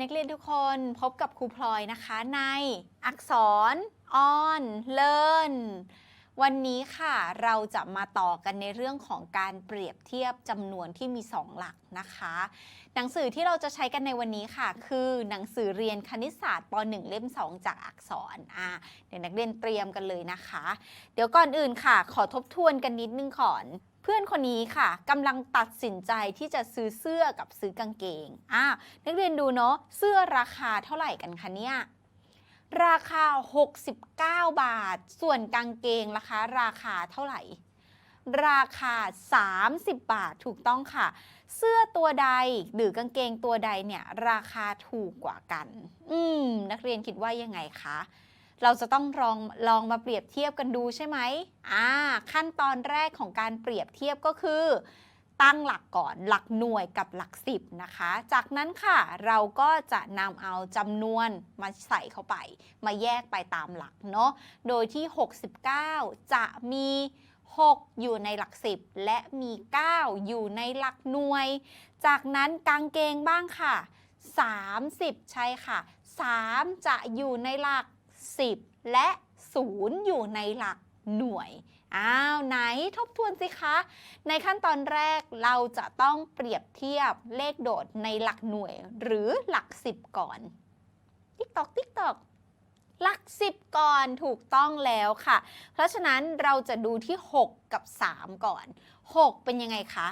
นักเรียนทุกคนพบกับครูพลอยนะคะในอักษร on learn วันนี้ค่ะเราจะมาต่อกันในเรื่องของการเปรียบเทียบจำนวนที่มี 2 หลักนะคะ หนังสือที่เราจะใช้กันในวันนี้ค่ะ คือหนังสือเรียนคณิตศาสตร์ป .1 เล่ม 2 จากอักษรอ่าเดี๋ยวนักเรียนเตรียมกันเลยนะคะ เดี๋ยวก่อนอื่นค่ะ ขอทบทวนกันนิดนึงก่อน พื่อนคนนี้ค่ะกำลังตัดสินใจที่จะซื้อเสื้อกับซื้อกางเกงอ่านักเรียนดูเนาะเสื้อราคาเท่าไหร่กันคะเนี่ยราคา 69 บาท ส่วนกางเกงราคาราคาเท่าไหร่ ราคา 30 บาทถูกต้องค่ะ เสื้อตัวใดหรือกางเกงตัวใดเนี่ยราคาถูกกว่ากัน อืมนักเรียนคิดว่ายังไงคะ เราจะต้องลองลองมาเปรียบเทียบกันดูใช่ไหมอ่าขั้นตอนแรกของการเปรียบเทียบก็คือ ตั้งหลักก่อนหลักหน่วยกับหลักสิบนะคะ จากนั้นค่ะเราก็จะนำเอาจำนวนมาใส่เข้าไป มาแยกไปตามหลักเนาะโดยที่ 69 จะมี 6 อยู่ในหลัก10และมี 9 อยู่ในหลักหน่วย จากนั้นกางเกงบ้างค่ะ 30 ใช่ค่ะ 3 จะอยู่ในหลัก 10 และ 0 อยู่ในหลักหน่วย อ้าวไหนทบทวนสิคะ ในขั้นตอนแรกเราจะต้องเปรียบเทียบเลขโดดในหลักหน่วย หรือหลัก 10 ก่อน ติ๊กตอกติ๊กตอกหลัก 10 ก่อนถูกต้องแล้วค่ะ เพราะฉะนั้นเราจะดูที่ 6 กับ 3 ก่อน 6 เป็นยังไงคะ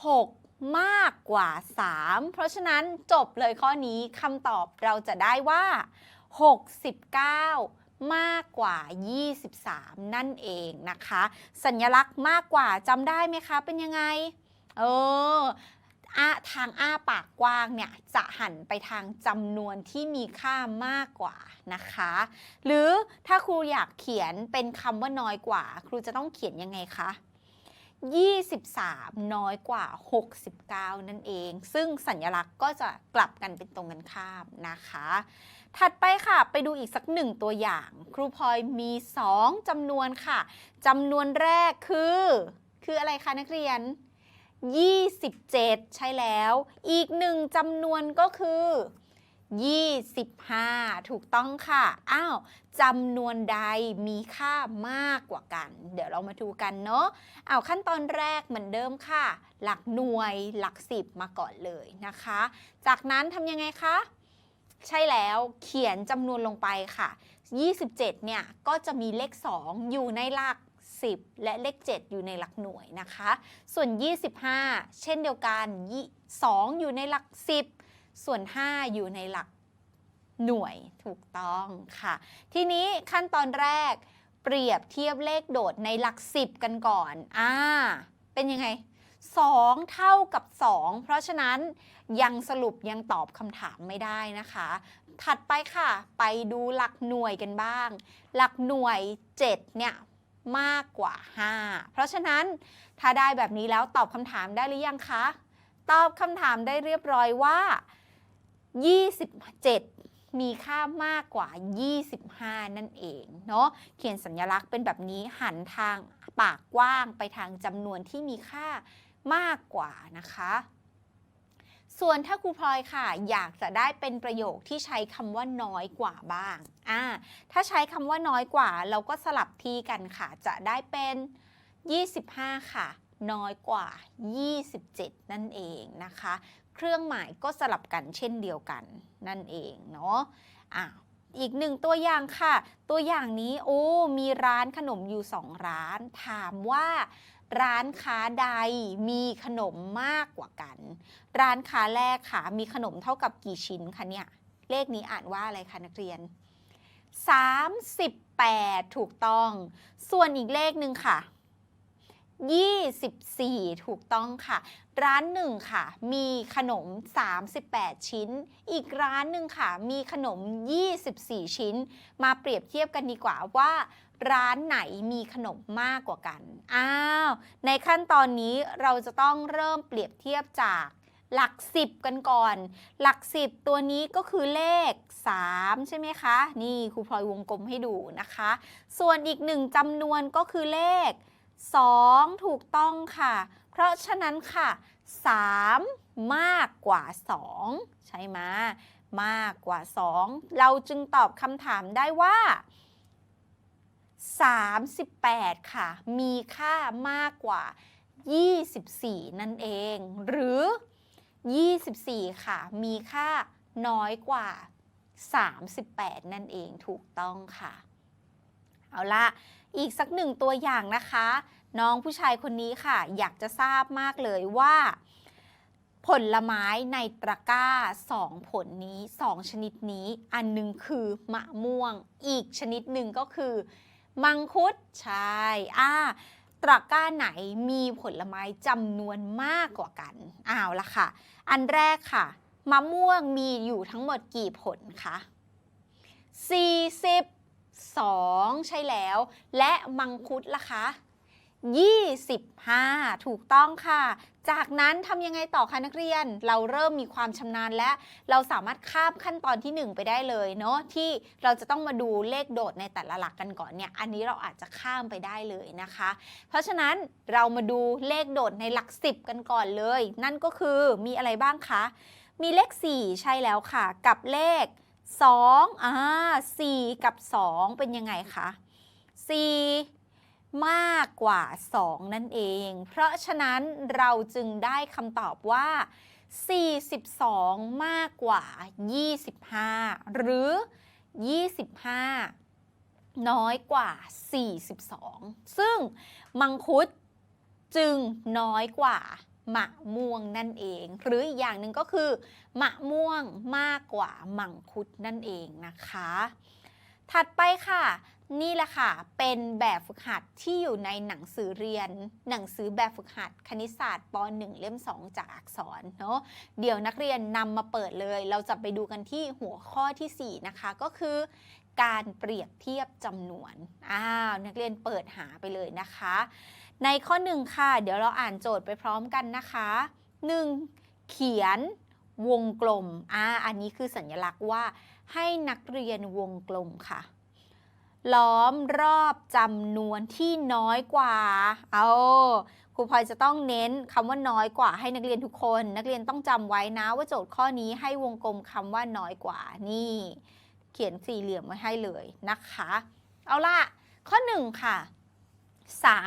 6 มากกว่า 3 เพราะฉะนั้นจบเลยข้อนี้คำตอบเราจะได้ว่า 69 มากกว่า 23 นั่นเองนะคะ สัญลักษณ์มากกว่าจำได้ไหมคะ เป็นยังไง เอออะทางอ้าปากกว้างเนี่ยจะหันไปทางจำนวนที่มีค่ามากกว่านะคะ หรือถ้าครูอยากเขียนเป็นคำว่าน้อยกว่า ครูจะต้องเขียนยังไงคะ23 น้อยกว่า 69 นั่นเอง ซึ่งสัญลักษณ์ก็จะกลับกันเป็นตรงกันข้ามนะคะ ถัดไปค่ะ ไปดูอีกสักหนึ่งตัวอย่าง ครูพลอยมี 2จำนวนค่ะจำนวนแรกคือ คืออะไรคะนักเรียน 27 ใช่แล้ว อีกหนึ่งจำนวนก็คือ 25 ถูกต้องค่ะ อ้าวจำนวนใดมีค่ามากกว่ากัน เดี๋ยวเรามาดูกันเนาะเอาขั้นตอนแรกเหมือนเดิมค่ะ หลักหน่วยหลักสิบมาก่อนเลยนะคะ จากนั้นทำยังไงคะ ใช่แล้วเขียนจำนวนลงไปค่ะ 27 เนี่ย ก็จะมีเลข 2 อยู่ในหลัก 10 และเลข 7 อยู่ในหลักหน่วยนะคะ ส่วน 25 เช่นเดียวกันยี่2อยู่ในหลัก 10 ส่วน 5 อยู่ในหลักหน่วยถูกต้องค่ะ ทีนี้ขั้นตอนแรกเปรียบเทียบเลขโดดในหลัก 10 กันก่อน อ่า เป็นยังไง 2 เท่ากับ 2 เพราะฉะนั้นยังสรุปยังตอบคำถามไม่ได้นะคะ ถัดไปค่ะ ไปดูหลักหน่วยกันบ้าง หลักหน่วย 7 เนี่ยมากกว่า 5 เพราะฉะนั้นถ้าได้แบบนี้แล้วตอบคำถามได้หรือยังคะ ตอบคำถามได้เรียบร้อยว่า 27 มีค่ามากกว่า 25 นั่นเองเนาะ เขียนสัญลักษณ์เป็นแบบนี้หันทางปากกว้างไปทางจำนวนที่มีค่า มากกว่านะคะ ส่วนถ้าครูพลอยค่ะ อยากจะได้เป็นประโยคที่ใช้คำว่าน้อยกว่าบ้างอ่าถ้าใช้คำว่าน้อยกว่า เราก็สลับที่กันค่ะ จะได้เป็น 25 ค่ะ น้อยกว่า 27 นั่นเองนะคะ เครื่องหมายก็สลับกันเช่นเดียวกันนั่นเองเนาะอะอีกหนึ่งตัวอย่างค่ะ ตัวอย่างนี้โอ้มีร้านขนมอยู่สองร้าน ถามว่า ร้านค้าใดมีขนมมากกว่ากัน ร้านค้าแรกค่ะ มีขนมเท่ากับกี่ชิ้นคะเนี่ย เลขนี้อ่านว่าอะไรคะนักเรียน 38 ถูกต้อง ส่วนอีกเลขหนึ่งค่ะ 24 ถูกต้องค่ะ ร้านหนึ่งค่ะ มีขนม 38 ชิ้น อีกร้านหนึ่งค่ะ มีขนม 24 ชิ้น มาเปรียบเทียบกันดีกว่าว่า ร้านไหนมีขนมมากกว่ากัน อ้าว ในขั้นตอนนี้เราจะต้องเริ่มเปรียบเทียบจากหลัก 10 กันก่อน หลัก 10 ตัวนี้ก็คือเลข 3 ใช่ไหมคะ นี่ครูพลอยวงกลมให้ดูนะคะ ส่วนอีกหนึ่งจำนวนก็คือเลข 2 ถูกต้องค่ะ เพราะฉะนั้นค่ะ 3 มากกว่า 2 ใช่ไหมมากกว่า 2 เราจึงตอบคำถามได้ว่า 38 ค่ะ มีค่ามากกว่า 24 นั่นเอง หรือ 24 ค่ะ มีค่าน้อยกว่า 38 นั่นเองถูกต้องค่ะ เอาละอีกสักหนึ่งตัวอย่างนะคะ น้องผู้ชายคนนี้ค่ะ อยากจะทราบมากเลยว่า ผลไม้ในตะกร้า2ผลนี้2ชนิดนี้ อันหนึงคือมะม่วง อีกชนิดหนึ่งก็คือ มังคุดใช่อ่าตะกร้าไหนมีผลไม้จำนวนมากกว่ากันอ้าวละค่ะ อันแรกค่ะ มะม่วงมีอยู่ทั้งหมดกี่ผลคะ42 ใช่แล้ว และมังคุดล่ะคะ 25 ถูกต้องค่ะ จากนั้นทำยังไงต่อคะนักเรียน เราเริ่มมีความชำนาญและเราสามารถข้ามขั้นตอนที่ 1 ไปได้เลยเนาะที่เราจะต้องมาดูเลขโดดในแต่ละหลักกันก่อนเนี่ย อันนี้เราอาจจะข้ามไปได้เลยนะคะ เพราะฉะนั้นเรามาดูเลขโดดในหลัก 10 กันก่อนเลย นั่นก็คือมีอะไรบ้างคะ มีเลข 4 ใช่แล้วค่ะ กับเลข2อ่า4กับ 2 เป็นยังไงคะ4 มากกว่า 2 นั่นเอง เพราะฉะนั้นเราจึงได้คำตอบว่า 42 มากกว่า 25 หรือ 25 น้อยกว่า 42 ซึ่งมังคุดจึงน้อยกว่ามะม่วงนั่นเอง หรืออีกอย่างหนึ่งก็คือ มะม่วงมากกว่ามังคุดนั่นเองนะคะ ถัดไปค่ะ นี่แหละค่ะ เป็นแบบฝึกหัดที่อยู่ในหนังสือเรียน หนังสือแบบฝึกหัดคณิตศาสตร์ป .1 เล่ม 2 จากอักษรเนาะ เดี๋ยวนักเรียนนำมาเปิดเลย เราจะไปดูกันที่หัวข้อทีสี่4 นะคะ ก็คือการเปรียบเทียบจำนวน อ้าว นักเรียนเปิดหาไปเลยนะคะ ในข้อ1ค่ะ เดี๋ยวเราอ่านโจทย์ไปพร้อมกันนะคะ 1. เขียนวงกลม อ่า อันนี้คือสัญลักษณ์ว่าให้นักเรียนวงกลมค่ะ ล้อมรอบจำนวนที่น้อยกว่า เอาครูพลอยจะต้องเน้นคำว่าน้อยกว่าให้นักเรียนทุกคน นักเรียนต้องจำไว้นะว่าโจทย์ข้อนี้ให้วงกลมคำว่าน้อยกว่านี่ เขียนสี่เหลี่ยมไว้ให้เลยนะคะ เอาล่ะ ข้อ1ค่ะ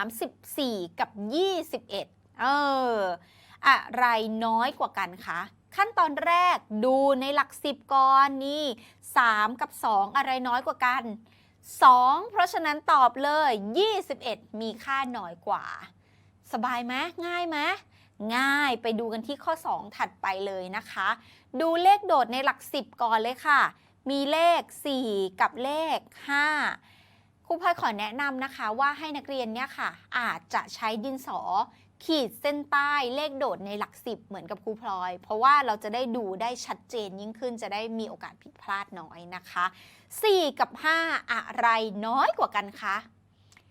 34 กับ 21 เออ อะไรน้อยกว่ากันคะขั้นตอนแรกดูในหลัก10ก่อนนี่ 3 กับ 2 อะไรน้อยกว่ากัน 2 เพราะฉะนั้นตอบเลย 21 มีค่าน้อยกว่า สบายไหมง่ายไหมง่ายไปดูกันที่ข้อ 2 ถัดไปเลยนะคะ ดูเลขโดดในหลัก 10 ก่อนเลยค่ะ มีเลข 4 กับเลข 5 ครูพลอยขอแนะนำนะคะว่าให้นักเรียนเนี่ยค่ะ อาจจะใช้ดินสอ ขีดเส้นใต้เลขโดดในหลักสิบเหมือนกับครูพลอย เพราะว่าเราจะได้ดูได้ชัดเจนยิ่งขึ้นจะได้มีโอกาสผิดพลาดน้อยนะคะ 4 กับ 5 อะไรน้อยกว่ากันคะ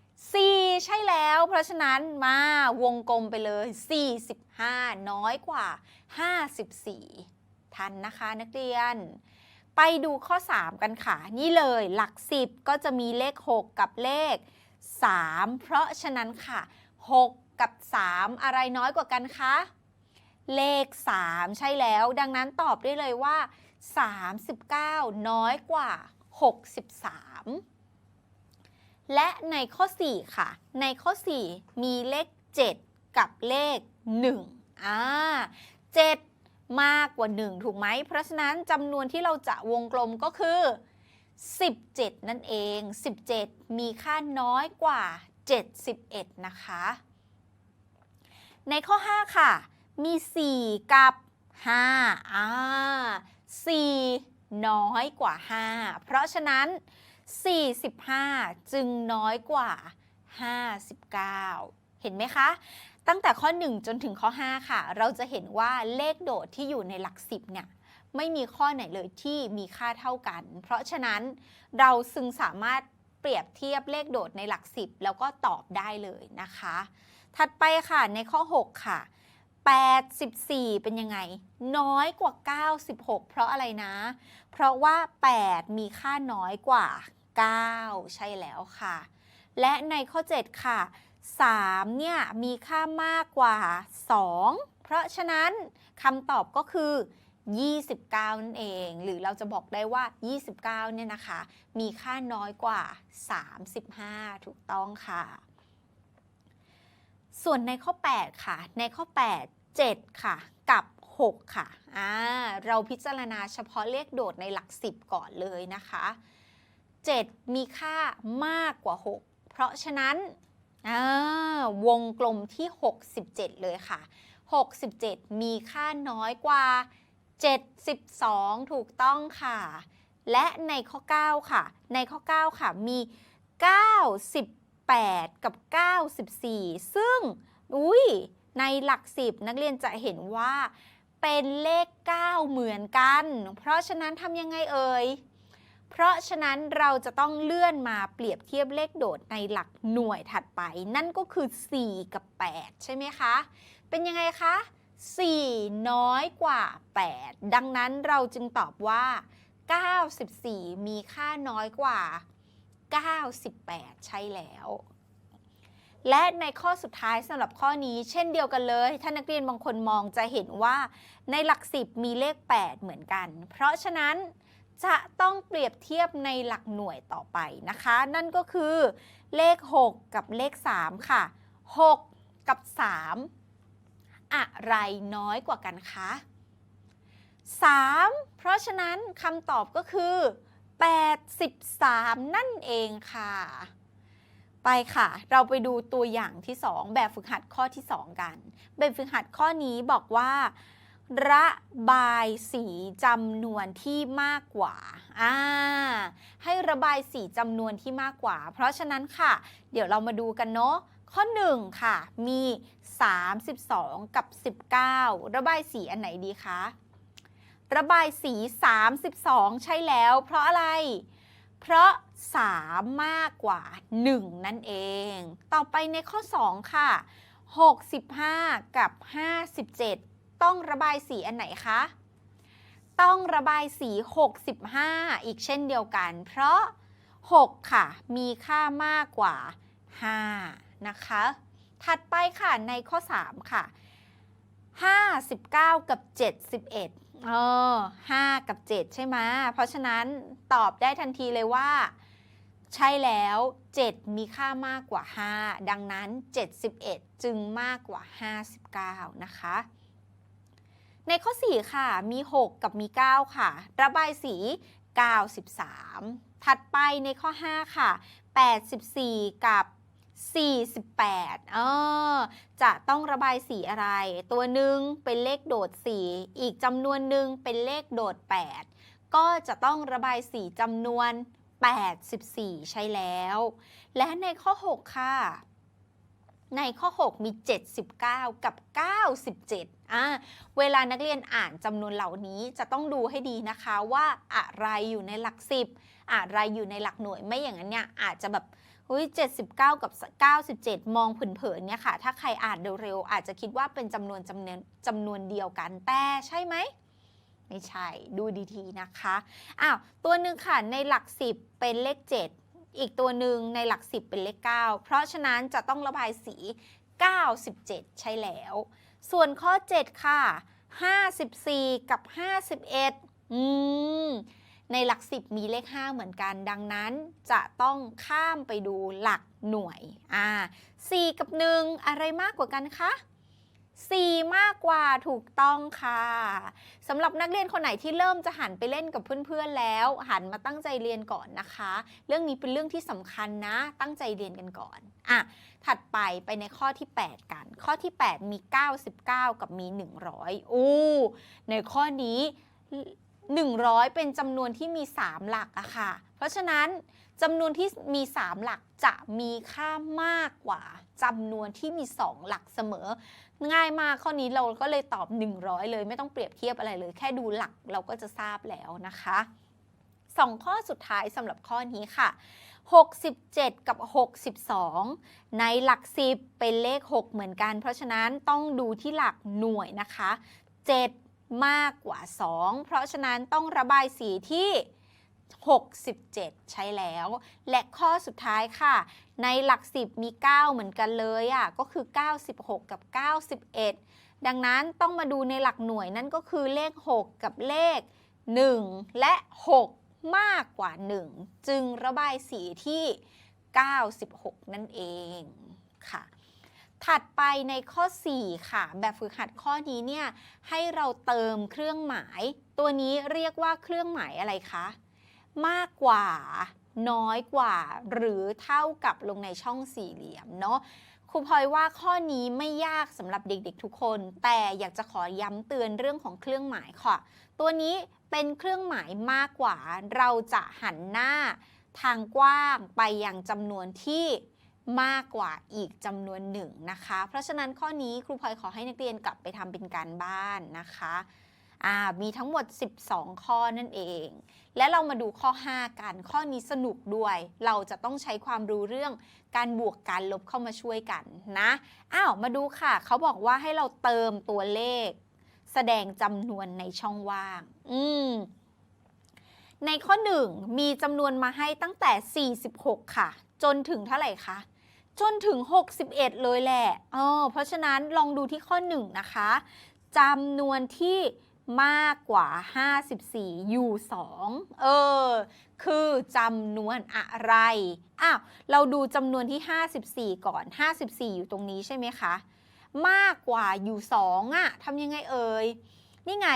4 ใช่แล้ว เพราะฉะนั้นมาวงกลมไปเลย 45 น้อยกว่า 54 ทันนะคะนักเรียน ไปดูข้อ 3 กันค่ะ นี่เลยหลัก 10 ก็จะมีเลข 6 กับเลข 3 เพราะฉะนั้นค่ะ 6 กับ 3 อะไรน้อยกว่ากันคะเลข 3 ใช่แล้ว ดังนั้นตอบได้เลยว่า 39 น้อยกว่า 63 และในข้อ 4 ค่ะ ในข้อ 4 มีเลข 7 กับเลข 1 อ่า 7 มากกว่า 1 ถูกไหม เพราะฉะนั้นจำนวนที่เราจะวงกลมก็คือ 17 นั่นเอง 17 มีค่าน้อยกว่า 71 นะคะ ในข้อ 5 ค่ะ มี 4 กับ 5 อ่า 4 น้อยกว่า 5 เพราะฉะนั้น 45 จึงน้อยกว่า 59 เห็นไหมคะ ตั้งแต่ข้อ 1 จนถึงข้อ 5 ค่ะ เราจะเห็นว่าเลขโดดที่อยู่ในหลัก 10 เนี่ยไม่มีข้อไหนเลยที่มีค่าเท่ากัน เพราะฉะนั้นเราซึ่งสามารถเปรียบเทียบเลขโดดในหลัก 10 แล้วก็ตอบได้เลยนะคะ ถัดไปค่ะในข้อ 6 ค่ะ 84 เป็นยังไง น้อยกว่า 96 เพราะอะไรนะ เพราะว่า 8 มีค่าน้อยกว่า 9 ใช่แล้วค่ะ และในข้อ 7 ค่ะ 3 เนี่ย มีค่ามากกว่า 2 เพราะฉะนั้นคำตอบก็คือ 29 นั่นเอง หรือเราจะบอกได้ว่า 29 เนี่ยนะคะ มีค่าน้อยกว่า 35 ถูกต้องค่ะ ส่วนในข้อ 8 ค่ะ ในข้อ 8 7 ค่ะ กับ 6 ค่ะอ่าเราพิจารณาเฉพาะเลขโดดในหลัก 10 ก่อนเลยนะคะ 7 มีค่ามากกว่า 6 เพราะฉะนั้นวงกลมที่ 67 เลยค่ะ 67 มีค่าน้อยกว่า 72 ถูกต้องค่ะ และในข้อ 9 ค่ะ ในข้อ 9 ค่ะ มี 8 กับ 94 ซึ่งอุ้ยในหลัก 10 นักเรียนจะเห็นว่าเป็นเลข 9 เหมือนกัน เพราะฉะนั้นทำยังไงเอ่ย เพราะฉะนั้นเราจะต้องเลื่อนมาเปรียบเทียบเลขโดดในหลักหน่วยถัดไป นั่นก็คือ 4 กับ 8 ใช่ไหมคะ เป็นยังไงคะ 4 น้อยกว่า 8 ดังนั้นเราจึงตอบว่า 94 มีค่าน้อยกว่า 98 ใช่แล้ว และในข้อสุดท้ายสำหรับข้อนี้เช่นเดียวกันเลย ถ้านักเรียนบางคนมองจะเห็นว่าในหลัก 10 มีเลข 8 เหมือนกัน เพราะฉะนั้นจะต้องเปรียบเทียบในหลักหน่วยต่อไปนะคะ นั่นก็คือเลข 6 กับเลข 3 ค่ะ 6 กับ 3 อะไรน้อยกว่ากันคะ 3 เพราะฉะนั้นคำตอบก็คือ 83 นั่นเองค่ะ ไปค่ะ เราไปดูตัวอย่างที่ 2 แบบฝึกหัดข้อที่ 2 กัน แบบฝึกหัดข้อนี้บอกว่า ระบายสีจำนวนที่มากกว่า อ่า ให้ระบายสีจำนวนที่มากกว่า เพราะฉะนั้นค่ะ เดี๋ยวเรามาดูกันเนาะข้อ 1 ค่ะ มี 32 กับ 19 ระบายสีอันไหนดีคะ ระบายสี 32 ใช่แล้ว เพราะอะไร เพราะ 3 มากกว่า 1 นั่นเอง ต่อไปในข้อ 2 ค่ะ 65 กับ 57 ต้องระบายสีอันไหนคะ ต้องระบายสี 65 อีกเช่นเดียวกัน เพราะ 6 ค่ะ มีค่ามากกว่า 5 นะคะ ถัดไปค่ะในข้อ 3 ค่ะ 59 กับ 71 เออ5กับ 7 ใช่ไหมเพราะฉะนั้นตอบได้ทันทีเลยว่า ใช่แล้ว 7 มีค่ามากกว่า 5 ดังนั้น 71 จึงมากกว่า 59 นะคะ ในข้อ 4 ค่ะ มี 6 กับมี 9 ค่ะ ระบายสี 93 ถัดไปในข้อ 5 ค่ะ 84 กับ 48เออจะต้องระบายสีอะไร ตัวหนึ่งเป็นเลขโดด 4 อีกจำนวนหนึ่งเป็นเลขโดด 8 ก็จะต้องระบายสีจำนวน 84 ใช่แล้ว และในข้อ 6 ค่ะ ในข้อ 6 มี 79 กับ 97อ่าเวลานักเรียนอ่านจำนวนเหล่านี้จะต้องดูให้ดีนะคะว่าอะไรอยู่ในหลัก 10 อะไรอยู่ในหลักหน่วยไม่อย่างนั้นเนี่ยอาจจะแบบ เฮ้ย79 กับ 97 มองเผินๆเนี่ยค่ะ ถ้าใครอ่านเร็วๆอาจจะคิดว่าเป็นจำนวนจำนวนจำนวนเดียวกันแต่ใช่ไหม ไม่ใช่ดูดีๆนะคะอ้าวตัวหนึ่งค่ะในหลัก 10 เป็นเลข 7 อีกตัวหนึ่งในหลัก 10 เป็นเลข 9 เพราะฉะนั้นจะต้องระบายสี 97 ใช่แล้ว ส่วนข้อ 7 ค่ะ 54 กับ 51 อืม ในหลัก 10 มีเลข 5 เหมือนกัน ดังนั้นจะต้องข้ามไปดูหลักหน่วย อ่า 4 กับ 1 อะไรมากกว่ากันคะ 4 มากกว่าถูกต้องค่ะสำหรับนักเรียนคนไหนที่เริ่มจะหันไปเล่นกับเพื่อนๆแล้ว หันมาตั้งใจเรียนก่อนนะคะ เรื่องนี้เป็นเรื่องที่สำคัญนะ ตั้งใจเรียนกันก่อน อะ ถัดไปไปในข้อที่ 8 กัน ข้อที่ 8 มี 99 กับมี 100 อู้ ในข้อนี้ 100 เป็นจำนวนที่มี 3 หลักอะค่ะ เพราะฉะนั้นจำนวนที่มี 3 หลักจะมีค่ามากกว่าจำนวนที่มี 2 หลักเสมอ ง่ายมากข้อนี้เราก็เลยตอบ 100 เลยไม่ต้องเปรียบเทียบอะไรเลย แค่ดูหลักเราก็จะทราบแล้วนะคะสองข้อสุดท้ายสำหรับข้อนี้ค่ะ 67 กับ 62 ในหลัก 10 เป็นเลข 6 เหมือนกัน เพราะฉะนั้นต้องดูที่หลักหน่วยนะคะ 7 มากกว่า 2 เพราะฉะนั้นต้องระบายสีที่ 67 ใช้แล้ว และข้อสุดท้ายค่ะ ในหลัก 10 มี 9 เหมือนกันเลยอะก็คือ 96 กับ 91 ดังนั้นต้องมาดูในหลักหน่วยนั่นก็คือเลข 6 กับเลข 1 และ 6 มากกว่า 1 จึงระบายสีที่ 96 นั่นเองค่ะ ถัดไปในข้อ 4 ค่ะ แบบฝึกหัดข้อนี้เนี่ยให้เราเติมเครื่องหมาย ตัวนี้เรียกว่าเครื่องหมายอะไรคะ มากกว่า น้อยกว่า หรือเท่ากับลงในช่องสี่เหลี่ยมเนาะครูพลอยว่าข้อนี้ไม่ยากสำหรับเด็กๆทุกคน แต่อยากจะขอย้ำเตือนเรื่องของเครื่องหมายค่ะ ตัวนี้เป็นเครื่องหมายมากกว่า เราจะหันหน้า ทางกว้างไปยังจำนวนที่ มากกว่าอีกจำนวนหนึ่งนะคะ เพราะฉะนั้นข้อนี้ครูพลอยขอให้นักเรียนกลับไปทำเป็นการบ้านนะคะมีทั้งหมด 12 ข้อนั่นเอง และเรามาดูข้อ 5 กัน ข้อนี้สนุกด้วย เราจะต้องใช้ความรู้เรื่องการบวกการลบเข้ามาช่วยกันนะ อ้าว มาดูค่ะ เขาบอกว่าให้เราเติมตัวเลข แสดงจำนวนในช่องว่าง อืม ในข้อ 1 มีจำนวนมาให้ตั้งแต่ 46 ค่ะ จนถึงเท่าไหร่คะ จนถึง 61 เลยแหละเออเพราะฉะนั้นลองดูที่ข้อ 1 นะคะจำนวนที่มากกว่า 54 อยู่ 2 เออ คือจำนวนอะไร อ้าว เราดูจำนวนที่ 54 ก่อน 54 อยู่ตรงนี้ใช่ไหมคะ มากกว่าอยู่ 2อะทำยังไงเอ่ย นี่ไง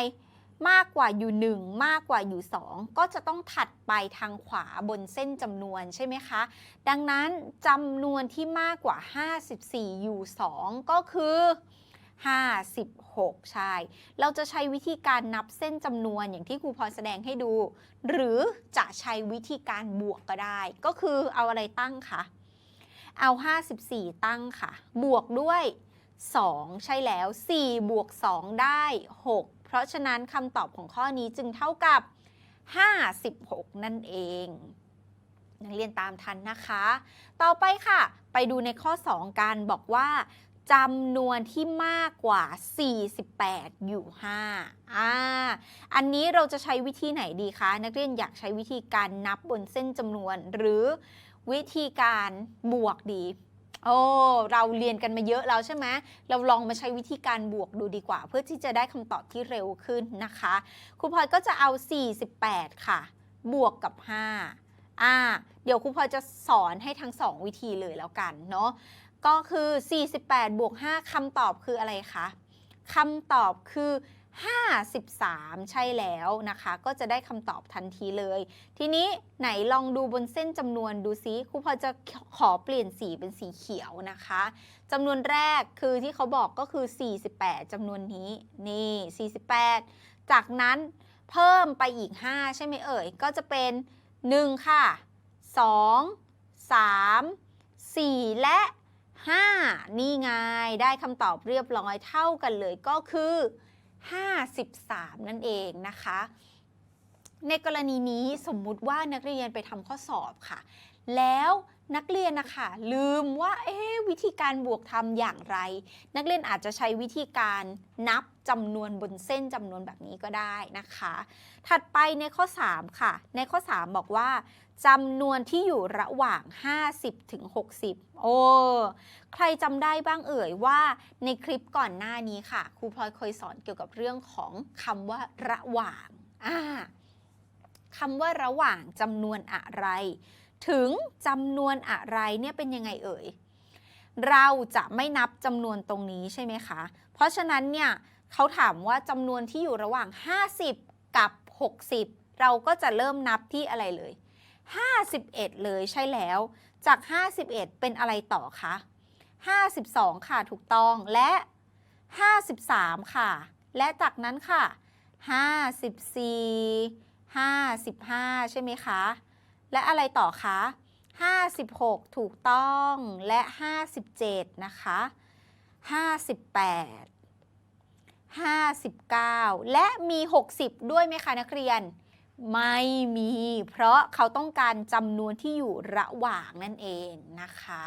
มากกว่าอยู่ 1 มากกว่าอยู่ 2 ก็จะต้องถัดไปทางขวาบนเส้นจำนวนใช่ไหมคะ ดังนั้นจำนวนที่มากกว่า 54 อยู่ 2 ก็คือ 56 ใช่ เราจะใช้วิธีการนับเส้นจำนวนอย่างที่ครูพรแสดงให้ดู หรือจะใช้วิธีการบวกก็ได้ ก็คือเอาอะไรตั้งคะเอา 54 ตั้งค่ะ บวกด้วย 2 ใช่แล้ว 4 บวก 2 ได้ 6 ราะฉะนั้นคำตอบของข้อนี้จึงเท่ากับ 56 นั่นเองนักเรียนตามทันนะคะ ต่อไปค่ะ ไปดูในข้อ 2กันบอกว่าจำนวนที่มากกว่า 48 อยู่ 5 อ่า อันนี้เราจะใช้วิธีไหนดีคะ นักเรียนอยากใช้วิธีการนับบนเส้นจำนวน หรือวิธีการบวกดี โอ้เราเรียนกันมาเยอะแล้วใช่ไหมเราลองมาใช้วิธีการบวกดูดีกว่า เพื่อที่จะได้คำตอบที่เร็วขึ้นนะคะครูพลอยก็จะเอา 48 ค่ะ บวกกับ 5 อ่า เดี๋ยวครูพลอยจะสอนให้ทั้ง 2 วิธีเลยแล้วกันเนาะก็คือ 48 บวก 5คำตอบคืออะไรคะคำตอบคือ 53 ใช่แล้วนะคะ ก็จะได้คำตอบทันทีเลย ทีนี้ไหนลองดูบนเส้นจำนวนดูซิครูพอจะขอเปลี่ยนสีเป็นสีเขียวนะคะจำนวนแรกคือที่เขาบอกก็คือ 48จำนวนนี้นี่ 48 จากนั้นเพิ่มไปอีก 5 ใช่ไหมเอ่ย ก็จะเป็น 1 ค่ะ 2 3 4 และ 5 นี่ไง ได้คำตอบเรียบร้อยเท่ากันเลยก็คือ 53 นั่นเองนะคะ ในกรณีนี้สมมุติว่านักเรียนไปทำข้อสอบค่ะ แล้วนักเรียนนะคะลืมว่าเอ๊วิธีการบวกทำอย่างไร นักเรียนอาจจะใช้วิธีการนับจำนวนบนเส้นจำนวนแบบนี้ก็ได้นะคะ ถัดไปในข้อ 3 ค่ะ ในข้อ 3 บอกว่า จำนวนที่อยู่ระหว่าง50ถึง60 โอ้ ใครจำได้บ้างเอ่ยว่าในคลิปก่อนหน้านี้ค่ะ ครูพลอยเคยสอนเกี่ยวกับเรื่องของคำว่าระหว่างอ่าคำว่าระหว่างจำนวนอะไร ถึงจำนวนอะไรเนี่ยเป็นยังไงเอ่ย เราจะไม่นับจำนวนตรงนี้ใช่ไหมคะ เพราะฉะนั้นเนี่ยเขาถามว่าจำนวนที่อยู่ระหว่าง 50 กับ 60 เราก็จะเริ่มนับที่อะไรเลย 51 เลยใช่แล้ว จาก 51 เป็นอะไรต่อคะ52 ค่ะถูกต้องและ 53 ค่ะ และจากนั้นค่ะ 54 55 ใช่ไหมคะ และอะไรต่อคะ56 ถูกต้องและ 57 นะคะ 58 59 และมี 60 ด้วยไหมคะนักเรียน ไม่มี เพราะเขาต้องการจำนวนที่อยู่ระหว่างนั่นเองนะคะ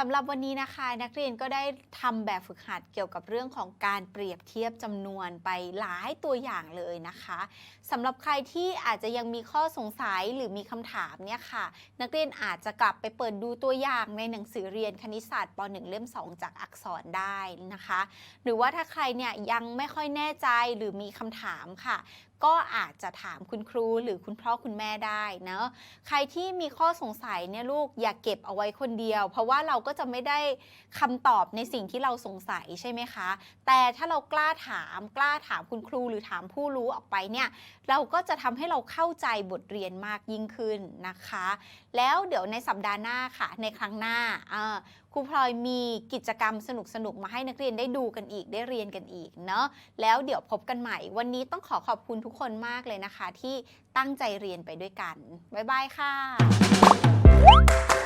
สำหรับวันนี้นะคะนักเรียนก็ได้ทำแบบฝึกหัดเกี่ยวกับเรื่องของการเปรียบเทียบจำนวนไปหลายตัวอย่างเลยนะคะสำหรับใครที่อาจจะยังมีข้อสงสัยหรือมีคำถามเนี่ยค่ะ นักเรียนอาจจะกลับไปเปิดดูตัวอย่างในหนังสือเรียนคณิตศาสตร์ป .1 เล่ม 2 จากอักษรได้นะคะ หรือว่าถ้าใครเนี่ยยังไม่ค่อยแน่ใจหรือมีคำถามค่ะ ก็อาจจะถามคุณครูหรือคุณพ่อคุณแม่ได้นะใครที่มีข้อสงสัยเนี่ยลูกอย่าเก็บเอาไว้คนเดียว เพราะว่าเราก็จะไม่ได้คำตอบในสิ่งที่เราสงสัยใช่ไหมคะ แต่ถ้าเรากล้าถามกล้าถามคุณครูหรือถามผู้รู้ออกไปเนี่ย เราก็จะทำให้เราเข้าใจบทเรียนมากยิ่งขึ้นนะคะ แล้วเดี๋ยวในสัปดาห์หน้าค่ะ ในครั้งหน้าครูพลอยมีกิจกรรมสนุกๆมาให้นักเรียนได้ดูกันอีกได้เรียนกันอีกเนาะแล้วเดี๋ยวพบกันใหม่ วันนี้ต้องขอขอบคุณทุกคนมากเลยนะคะ ที่ตั้งใจเรียนไปด้วยกันบ๊ายบายค่ะ